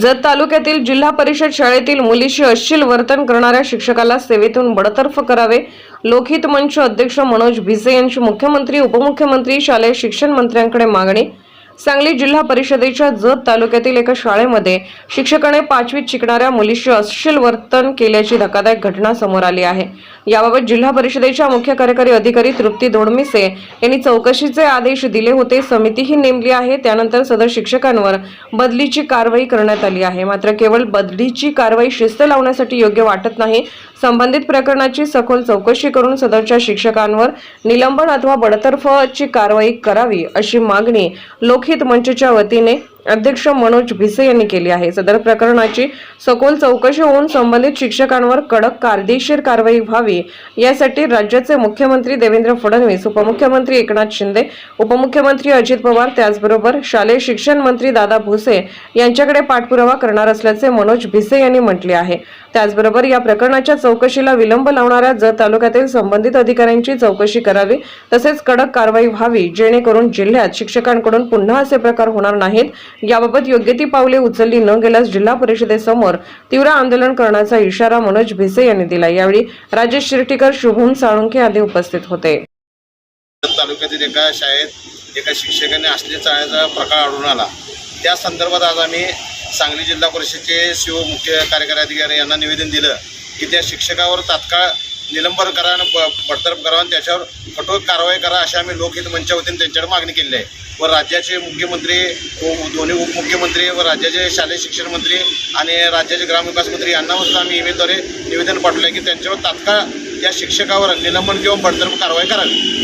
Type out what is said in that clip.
जत तालुक्यातील जिल्हा परिषद शाळेतील मुलीशी अश्लील वर्तन करणाऱ्या शिक्षकाला सेवेतून बडतर्फ करावे. लोकहित मंच अध्यक्ष मनोज भिसे यांची मुख्यमंत्री उपमुख्यमंत्री शालेय शिक्षण मंत्र्यांकडे मागणी. सांगली जिल्हा परिषदेच्या जत तालुक्यातील एका शाळेमध्ये शिक्षकाने पाचवीत शिकणाऱ्या मुलीशी अश्लील वर्तन केल्याची धक्कादायक घटना समोर आली आहे. याबाबत जिल्हा परिषदेच्या मुख्य कार्यकारी अधिकारी तृप्ती धोडमिसे यांनी चौकशीचे आदेश दिले होते. समितीही नेमली आहे. त्यानंतर सदर शिक्षकांवर बदलीची कारवाई करण्यात आली आहे. मात्र केवळ बदलीची कारवाई शिस्त लावण्यासाठी योग्य वाटत नाही. संबंधित प्रकरणाची सखोल चौकशी करून सदरच्या शिक्षकांवर निलंबन अथवा बडतर्फची कारवाई करावी अशी मागणी लोक लोकहित मंचच्या वतीने अध्यक्ष मनोज भिसे यांनी केली आहे. सदर प्रकरणाची सखोल चौकशी होऊन संबंधित शिक्षकांवर कडक कायदेशीर कारवाई व्हावी यासाठी राज्याचे मुख्यमंत्री देवेंद्र फडणवीस उपमुख्यमंत्री एकनाथ शिंदे उपमुख्यमंत्री अजित पवार त्याचबरोबर शालेय शिक्षण मंत्री दादा भुसे यांच्याकडे पाठपुरावा करणार असल्याचे मनोज भिसे यांनी म्हटले आहे. त्याचबरोबर या प्रकरणाच्या चौकशीला विलंब लावणाऱ्या जत तालुक्यातील संबंधित अधिकाऱ्यांची चौकशी करावी तसेच कडक कारवाई व्हावी जेणेकरून जिल्ह्यात शिक्षकांकडून पुन्हा असे प्रकार होणार नाहीत याबाबत योग्य ती पावले उचलली न गेल्यास जिल्हा परिषदेसमोर तीव्र आंदोलन करण्याचा इशारा मनोज भिसे यांनी दिला. यावेळी राजेश शिर्टीकर शुभम साळुंखे आदी उपस्थित होते. तालुक्यातील एका शाळेत एका शिक्षकाने असले चाळण्याचा प्रकार आढळून आला. त्या संदर्भात आज आम्ही सांगली जिल्हा परिषदेचे शिव मुख्य कार्यकारी अधिकारी यांना निवेदन दिलं की त्या शिक्षकावर तात्काळ निलंबन करा आणि बडतर्फ करा आणि त्याच्यावर कठोर कारवाई करा अशी आम्ही लोकहित मंच्या वतीने त्यांच्याकडे मागणी केलेली आहे. व राज्याचे मुख्यमंत्री दोन्ही उपमुख्यमंत्री व राज्याचे शालेय शिक्षण मंत्री आणि राज्याचे ग्रामविकास मंत्री यांना सुद्धा आम्ही ईमेलद्वारे निवेदन पाठवलं आहे की त्यांच्यावर तात्काळ त्या शिक्षकावर निलंबन किंवा बडतर्फ कारवाई करावी.